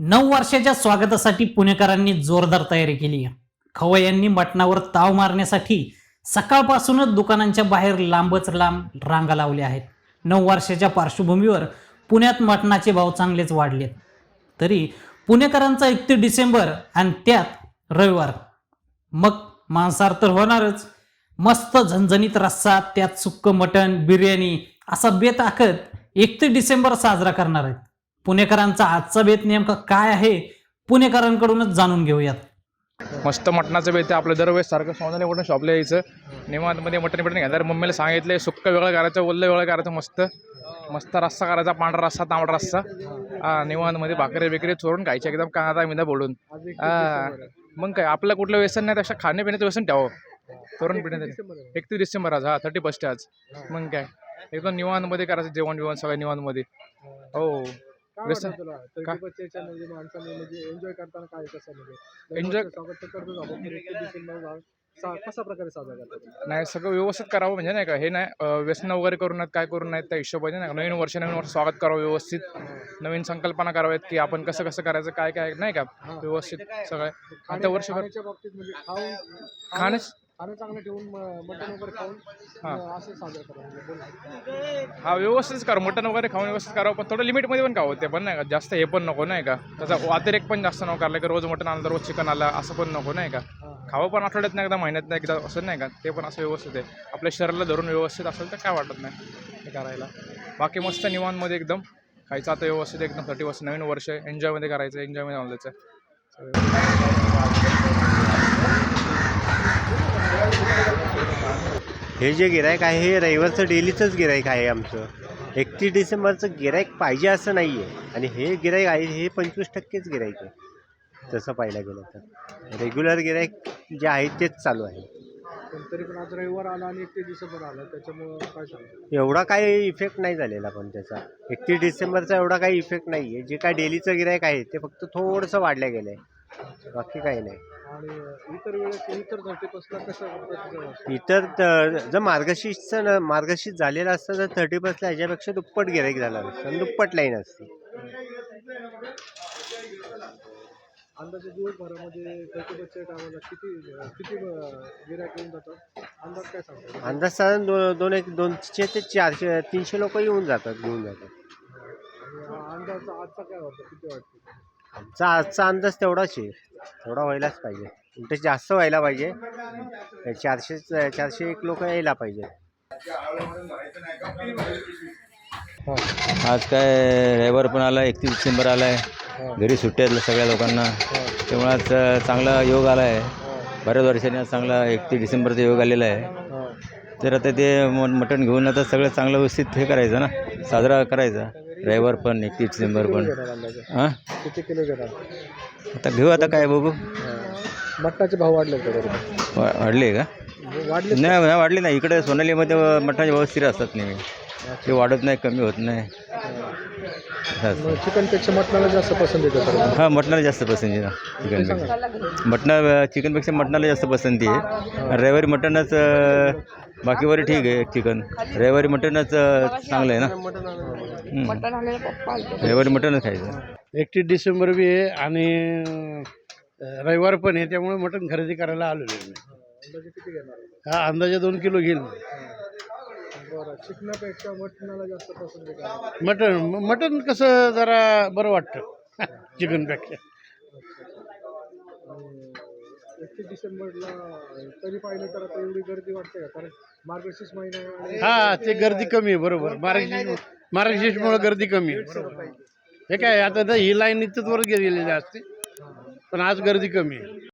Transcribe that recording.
नऊ वर्षाच्या स्वागतासाठी पुणेकरांनी जोरदार तयारी केली. आहे खवय्यांनी मटणावर ताव मारण्यासाठी सकाळपासूनच दुकानांच्या बाहेर लांबच लांब रांगा लावल्या आहेत. नऊ वर्षाच्या पार्श्वभूमीवर पुण्यात मटणाचे भाव चांगलेच वाढलेत. तरी पुणेकरांचा एकतीस डिसेंबर आणि त्यात रविवार. मग मांसाहार तर होणारच. मस्त झणझणीत रस्सा त्यात सुक्क मटण बिर्याणी असा बेत आखत एकतीस डिसेंबर साजरा करणार आहेत. पुणेकरांचा आजचा बेत नेमका काय आहे पुणेकरांकडूनच जाणून घेऊयात. मस्त मटणाचं बेत आपलं दरवेळेस सारखं सोनाने मटण शॉपला यायचं. निवांतमध्ये मटण बिटण घ्या. तर मम्मीला सांगितलं सुक्क वेगळं करायचं ओल्लं वेगळं करायचं मस्त. मस्त रस्सा करायचा पांढरा रस्सा तांबडा रस्सा. हा निवांतमध्ये भाकरी बिकरी चोरून खायचे एकदम कांदा मिदा बोलून. हा. मग काय आपलं कुठलं व्यसन नाही तशा खाण्यापिण्याचं व्यसन ठेवावं. तरुण पिढी एकतीस डिसेंबर आज हा थर्टी फर्स्ट आज. मग काय एकदम निवांतमध्ये करायचं जेवण बिवण सगळं निवांतमध्ये. हो. व्यसन का? एन्जॉय करताना काय कसं म्हणजे? Enjoy- स्वागत तर करतोच आपण पण एकतीस डिसेंबर सा- कसा प्रकारे साजरा करतात नाही सगळं व्यवस्थित करावं म्हणजे नाही का? हे नाही अं, व्यसन वगैरे करून नाहीत काय करून नाहीत त्या हिशोबाने नाही का? नवीन वर्ष नवीन वर्ष स्वागत करावं व्यवस्थित. नवीन संकल्पना कराव्यात की आपण कसं कसं करायचं काय काय नाही का? व्यवस्थित सगळं. आता वर्षभर खाण्याच्या बाबतीत म्हणजे खाऊन खाणं चांगलं ठेवून मटण वगैरे खाऊन हा. असं साजरा करा. म्हणजे. हा व्यवस्थित करा. मटण वगैरे खाऊन व्यवस्थित करावं पण थोडं लिमिटमध्ये पण खावं ते पण नाही का? जास्त हे पण नको नाही का? त्याचा अतिरेक पण जास्त नको करायला. की रोज मटण आलं तर रोज चिकन आलं असं पण नको नाही का. खावं पण आठवड्यात नाही एकदा महिन्यात नाही एकदा असं नाही का? ते पण असं व्यवस्थित आहे. आपल्या शरीराला धरून व्यवस्थित असेल तर काय वाटत नाही हे करायला. बाकी मस्त निवांतमध्ये एकदम. खायचं आता व्यवस्थित एकदम. थर्टी वर्ष नवीन वर्ष. एन्जॉयमध्ये करायचं एन्जॉयमध्ये घालायचं हे जे गिरायक आहे हे रविवारचं डेलीचंच गिरायक आहे आमचं. एकतीस डिसेंबरचं गिरायक पाहिजे असं नाही आहे आणि हे गिरायक आहे हे पंचवीस टक्केच गिरायक आहे. तसं पाहायला गेलं तर. रेग्युलर गिरायक जे आहे तेच चालू आहे. पण तरी पण आज रविवार आला आणि एकतीस डिसेंबर आला त्याच्यामुळं काय सांगतो? एवढा काही इफेक्ट नाही झालेला पण त्याचा. एकतीस डिसेंबरचा एवढा काही इफेक्ट नाही आहे जे काय डेलीचं गिरायक आहे ते फक्त थोडंसं वाढलं गेलं आहे बाकी काही नाही. आणि इतर वेळेस इतर थर्टी फर्स्टला कसं प्रतिसाद असतो? इतर त- जर मार्गशीर्षचं न मार्गशीर्ष झालेलं असतं तर थर्टी पर्सेंट ह्याच्यापेक्षा दुप्पट गिराईक झालं असतं. आणि दुप्पट लाईन असते. अंदाजे दिवसभरामध्ये थर्टी फर्स्टच्या टायमाला किती अं, किती गिरायक येऊन जातात? अंदाज काय सांगतो अंदाज साधारण दो दोन एक दोनशे ते चारशे तीनशे लोक येऊन जातात घेऊन जातात. आणि अंदाज आजचा काय वाटतं किती वाटतं? आमचा आजचा अंदाज तेवढाच आहे. तेवढा व्हायलाच पाहिजे. उलट जास्त व्हायला पाहिजे. चारशे चारशे एक लोक यायला पाहिजे. आज काय रविवार पण आला एकतीस डिसेंबर आला आहे घरी सुट्ट्या आहेत सगळ्या लोकांना. त्यामुळे आज चांगला योग आला आहे बऱ्याच वर्षांनी आज चांगला एकतीस डिसेंबरचा योग आलेला आहे. तर आता ते मटण घेऊन आता सगळं चांगलं व्यवस्थित हे करायचं ना? साजरा करायचा. रविवार पण एकतीस डिसेंबर पण. हां? किती किलो घेणार? आता घेऊ आता काय बघू. मटणाचे भाव वाढले का बरोबर? वा- वाढले का? वाढले नाही नाही वाढले नाही. इकडे सोनालीमध्ये मटणाचे भाव स्थिर असतात नेहमी. ते वाढत नाही कमी होत नाही. असं असतं. मग चिकनपेक्षा मटणाला जास्त पसंत सर हां मटणाला जास्त पसंती आहे चिकनपेक्षा. मटणा चिकनपेक्षा मटणाला जास्त पसंती आहे रविवारी मटणच अं, बाकीवर ठीक आहे चिकन रविवारी मटणच अं, चांगलं आहे ना? हम्म. रविवारी मटणच खायचं. एकतीस डिसेंबर बी आहे आणि अं, रविवार पण आहे त्यामुळे मटण खरेदी करायला आलेलो आहे मी. अंदाजे किती घेणार हा अंदाजे दोन किलो घेईल बरं मटण म- मटण कसं जरा बरं वाटतं चिकनपेक्षा. एकतीस डिसेंबरला तरी पाहिलं तर आता एवढी गर्दी वाटते का? कारण मार्गशीर्ष महिना आहे. हा ते गर्दी कमी आहे बरोबर. मार्गशीर्ष मार्गशीर्षमुळे गर्दी कमी आहे बरोबर. हे काय आता तर ही लाईन इथंच वर गेलेली असते पण आज गर्दी कमी आहे.